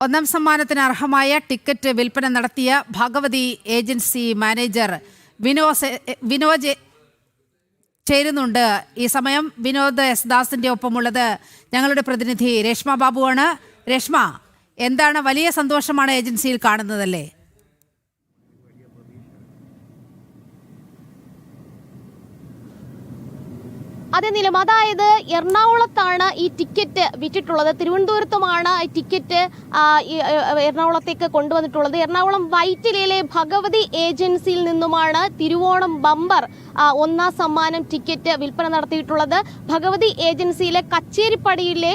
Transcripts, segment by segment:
ഒന്നാം സമ്മാനത്തിന് അർഹമായ ടിക്കറ്റ് വിൽപ്പന നടത്തിയ ഭഗവതി ഏജൻസി മാനേജർ വിനോസ് വിനോജ് ചേരുന്നുണ്ട്. ഈ സമയം വിനോദ് എസ് ദാസിന്റെ ഒപ്പമുള്ളത് ഞങ്ങളുടെ പ്രതിനിധി രേഷ്മ ബാബുവാണ്. രേഷ്മ എന്താണ് വലിയ സന്തോഷമാണ് ഏജൻസിയിൽ കാണുന്നതല്ലേ? അതെ നിലം. അതായത് എറണാകുളത്താണ് ഈ ടിക്കറ്റ് വിറ്റിട്ടുള്ളത്. തിരുവനന്തപുരത്തുമാണ് ഈ ടിക്കറ്റ് എറണാകുളത്തേക്ക് കൊണ്ടുവന്നിട്ടുള്ളത്. എറണാകുളം വൈറ്റിലയിലെ ഭഗവതി ഏജൻസിയിൽ നിന്നുമാണ് തിരുവോണം ബമ്പർ ഒന്നാം സമ്മാനം ടിക്കറ്റ് വിൽപ്പന നടത്തിയിട്ടുള്ളത്. ഭഗവതി ഏജൻസിയിലെ കച്ചേരിപ്പടിയിലെ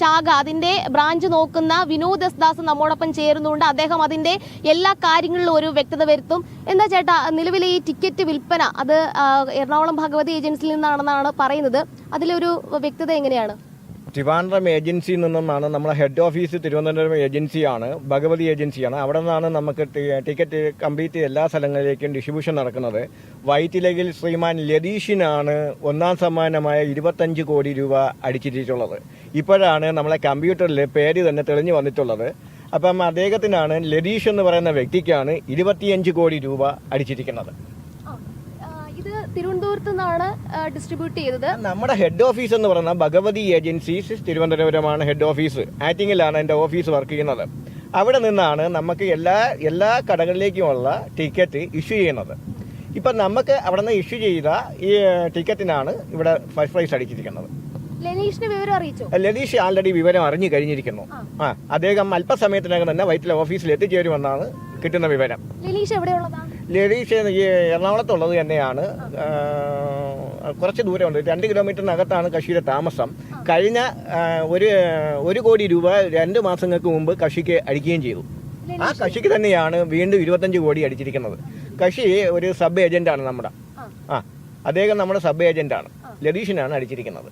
ശാഖ അതിന്റെ ബ്രാഞ്ച് നോക്കുന്ന വിനോദ് എസ് ദാസ് നമ്മോടൊപ്പം ചേരുന്നുണ്ട്. അദ്ദേഹം അതിന്റെ എല്ലാ കാര്യങ്ങളിലും ഒരു വ്യക്തത വരുത്തും. എന്താ ചേട്ടാ നിലവിലെ ഈ ടിക്കറ്റ് വിൽപ്പന അത് എറണാകുളം ഭഗവതി ഏജൻസിയിൽ നിന്നാണെന്നാണ് പറയുന്നത്? അതിലൊരു വ്യക്തത എങ്ങനെയാണ്? ട്രിവാൻഡ്രം ഏജൻസിയിൽ നിന്നാണ് നമ്മുടെ ഹെഡ് ഓഫീസ് തിരുവനന്തപുരം ഏജൻസിയാണ് ഭഗവതി ഏജൻസിയാണ്. അവിടെ നിന്നാണ് നമുക്ക് ടിക്കറ്റ് കംപ്ലീറ്റ് എല്ലാ സ്ഥലങ്ങളിലേക്കും ഡിസ്ട്രിബ്യൂഷൻ നടക്കുന്നത്. വൈറ്റിലകിൽ ശ്രീമാൻ ലതീഷിനാണ് ഒന്നാം സമ്മാനമായ ഇരുപത്തഞ്ച് കോടി രൂപ അടിച്ചിട്ടുള്ളത്. ഇപ്പോഴാണ് നമ്മളെ കമ്പ്യൂട്ടറിൽ പേര് തന്നെ തെളിഞ്ഞു വന്നിട്ടുള്ളത്. അപ്പം അദ്ദേഹത്തിനാണ് ലതീഷ് എന്ന് പറയുന്ന വ്യക്തിക്കാണ് ഇരുപത്തിയഞ്ച് കോടി രൂപ അടിച്ചിരിക്കുന്നത്. തിരുവനന്തപുരത്ത് നിന്നാണ് ഡിസ്ട്രിബ്യൂട്ട് ചെയ്തത്. നമ്മുടെ ഹെഡ് ഓഫീസ് എന്ന് പറഞ്ഞാൽ ഭഗവതി ഏജൻസീസ് തിരുവനന്തപുരമാണ് ഹെഡ് ഓഫീസ് ആറ്റിങ്ങിലാണ് എന്റെ ഓഫീസ് വർക്ക് ചെയ്യുന്നത്. അവിടെ നിന്നാണ് നമുക്ക് എല്ലാ എല്ലാ കടകളിലേക്കുമുള്ള ടിക്കറ്റ് ഇഷ്യൂ ചെയ്യുന്നത്. ഇപ്പം നമുക്ക് അവിടെ നിന്ന് ഇഷ്യൂ ചെയ്ത ഈ ടിക്കറ്റിനാണ് ഇവിടെ ഫസ്റ്റ് പ്രൈസ് അടിച്ചിരിക്കുന്നത്. വിവരം അറിയിച്ചോ? ലതീഷ് ആൾറെഡി വിവരം അറിഞ്ഞു കഴിഞ്ഞിരിക്കുന്നു. ആ. അദ്ദേഹം അല്പസമയത്തിനകം തന്നെ വൈറ്റിലെ ഓഫീസിൽ എത്തിച്ചേരുമെന്നാണ് കിട്ടുന്ന വിവരം. ലതീഷ് എവിടെയുള്ളതാ ലതീഷ് ഈ എറണാകുളത്തുള്ളത് തന്നെയാണ്. കുറച്ച് ദൂരമുണ്ട്. രണ്ട് കിലോമീറ്ററിനകത്താണ് കക്ഷിയുടെ താമസം. കഴിഞ്ഞ ഒരു ഒരു കോടി രൂപ രണ്ട് മാസങ്ങൾക്ക് മുമ്പ് കക്ഷിക്ക് അടിക്കുകയും ചെയ്തു. ആ കക്ഷിക്ക് തന്നെയാണ് വീണ്ടും ഇരുപത്തഞ്ച് കോടി അടിച്ചിരിക്കുന്നത്. കക്ഷി ഒരു സബ് ഏജന്റാണ് നമ്മുടെ. ആ അദ്ദേഹം നമ്മുടെ സബ് ഏജന്റാണ്. ലതീഷിനാണ് അടിച്ചിരിക്കുന്നത്.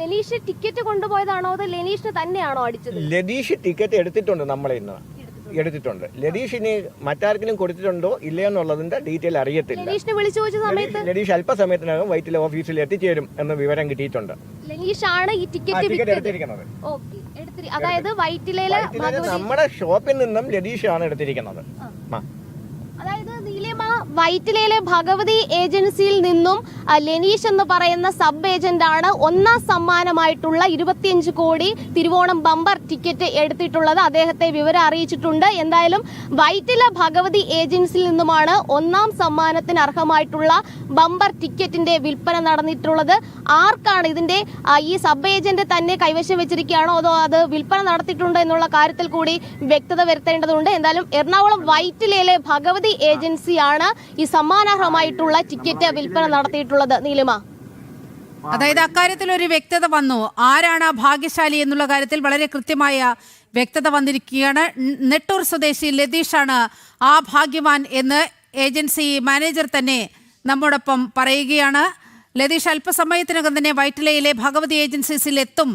ലതീഷ് ടിക്കറ്റ് കൊണ്ടുപോയതാണോ അതോ ലെനീഷിന് തന്നെയാണോ അടിച്ചത്? ലതീഷ് ടിക്കറ്റ് എടുത്തിട്ടുണ്ട് നമ്മളെ ഇന്ന്. എടുത്തിട്ടുണ്ട്. ലതീഷിന് മറ്റാർക്കെങ്കിലും കൊടുത്തിട്ടുണ്ടോ ഇല്ലയോ എന്നുള്ളതിന്റെ ഡീറ്റെയിൽ അറിയത്തില്ല. ലതീഷ് അല്പസമയത്തിനകം വൈറ്റിലെ ഓഫീസിൽ എത്തിച്ചേരും എന്ന വിവരം കിട്ടിയിട്ടുണ്ട്. ഈ ടിക്കറ്റ് എടുത്തിരിക്കുന്നത്. അതായത് വൈറ്റിലയിലെ വൈറ്റിലെ നമ്മുടെ ഷോപ്പിൽ നിന്നും ലതീഷ് ആണ് എടുത്തിരിക്കുന്നത്. അതായത് നീലിമ വൈറ്റിലയിലെ ഭഗവതി ഏജൻസിയിൽ നിന്നും ലെനീഷ് എന്ന് പറയുന്ന സബ് ഏജന്റ് ആണ് ഒന്നാം സമ്മാനമായിട്ടുള്ള ഇരുപത്തിയഞ്ച് കോടി തിരുവോണം ബമ്പർ ടിക്കറ്റ് എടുത്തിട്ടുള്ളത്. അദ്ദേഹത്തെ വിവരം അറിയിച്ചിട്ടുണ്ട്. എന്തായാലും വൈറ്റില ഭഗവതി ഏജൻസിയിൽ നിന്നുമാണ് ഒന്നാം സമ്മാനത്തിന് അർഹമായിട്ടുള്ള ബമ്പർ ടിക്കറ്റിന്റെ വിൽപ്പന നടന്നിട്ടുള്ളത്. ആർക്കാണ് ഇതിന്റെ ഈ സബ് ഏജന്റ് തന്നെ കൈവശം വെച്ചിരിക്കുകയാണോ അതോ അത് വിൽപ്പന നടത്തിയിട്ടുണ്ടോ എന്നുള്ള കാര്യത്തിൽ കൂടി വ്യക്തത വരുത്തേണ്ടതുണ്ട്. എന്തായാലും എറണാകുളം വൈറ്റിലയിലെ ഭഗവതി ഏജൻസിയാണ് ഈ സമ്മാനാർഹമായിട്ടുള്ള ടിക്കറ്റ് വിൽപ്പന നടത്തിയിട്ടുള്ളത്. നീലിമ. അതായത് അക്കാര്യത്തിൽ ഒരു വ്യക്തത വന്നു. ആരാണ് ഭാഗ്യശാലി എന്നുള്ള കാര്യത്തിൽ വളരെ കൃത്യമായ വ്യക്തത വന്നിരിക്കുകയാണ്. നെട്ടൂർ സ്വദേശി ലതീഷാണ് ആ ഭാഗ്യവാൻ എന്ന് ഏജൻസി മാനേജർ തന്നെ നമ്മോടൊപ്പം പറയുകയാണ്. ലതീഷ് അല്പസമയത്തിനകം തന്നെ വൈറ്റിലയിലെ ഭഗവതി ഏജൻസീസിൽ എത്തും